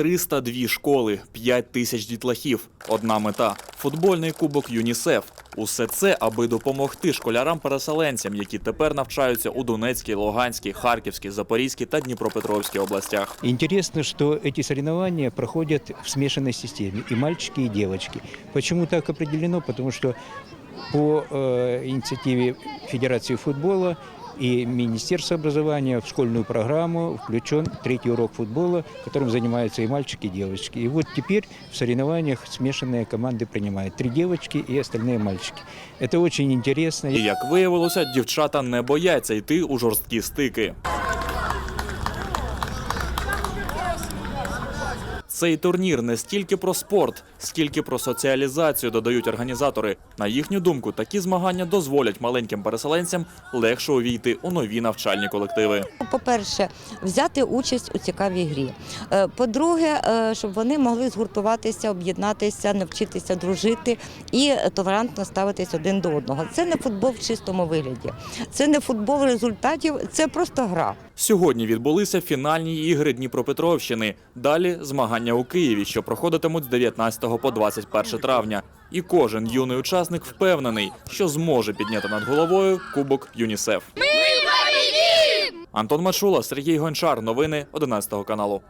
302 школи, 5 тисяч дітлахів. Одна мета футбольний кубок ЮНІСЕФ. Усе це, аби допомогти школярам-переселенцям, які тепер навчаються у Донецькій, Луганській, Харківській, Запорізькій та Дніпропетровській областях. Интересно, что эти соревнования проходят в смешанной системе, и мальчики, и девочки. Почему так определено? Потому что по э, инициативе Федерации футбола и Министерства образования в школьную программу включен третий урок футбола, которым занимаются и мальчики, и девочки. И вот теперь в соревнованиях смешанные команды принимают три девочки и остальные мальчики. Это очень интересно. І як виявилося, дівчата не бояться йти у жорсткі стики. Цей турнір не стільки про спорт, скільки про соціалізацію, додають організатори. На їхню думку, такі змагання дозволять маленьким переселенцям легше увійти у нові навчальні колективи. По-перше, взяти участь у цікавій грі. Е, По-друге, е, щоб вони могли згуртуватися, об'єднатися, навчитися дружити і толерантно ставитись один до одного. Це не футбол в чистому вигляді, це не футбол результатів, це просто гра. Сьогодні відбулися фінальні ігри Дніпропетровщини. Далі змагання у Києві, що проходитимуть з 19 по 21 травня. І кожен юний учасник впевнений, що зможе підняти над головою кубок ЮНІСЕФ. Антон Мачула, Сергій Гончар. Новини 11 каналу.